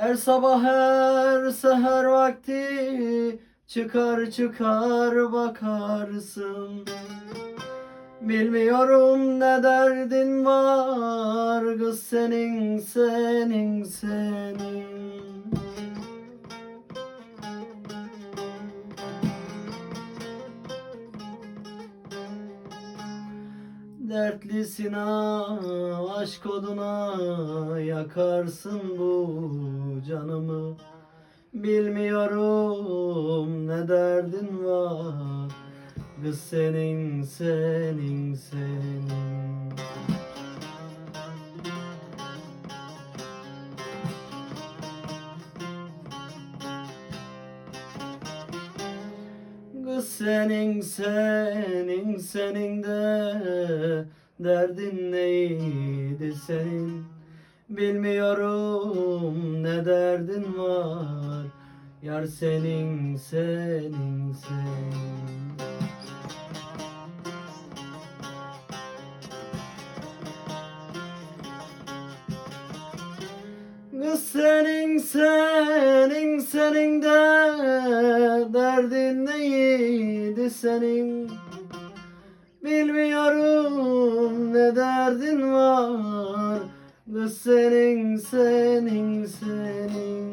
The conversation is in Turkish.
Her sabah her seher vakti çıkar çıkar bakarsın. Bilmiyorum ne derdin var kız senin senin senin Dertlisin ha, aşk oduna yakarsın bu canımı. Bilmiyorum ne derdin var Kız senin senin senin. Kız senin senin senin de derdin neydi senin? Bilmiyorum ne derdin var. Yar senin senin senin. Kız senin senin senin de derdin neydi senin Bilmiyorum ne derdin var Kız senin senin senin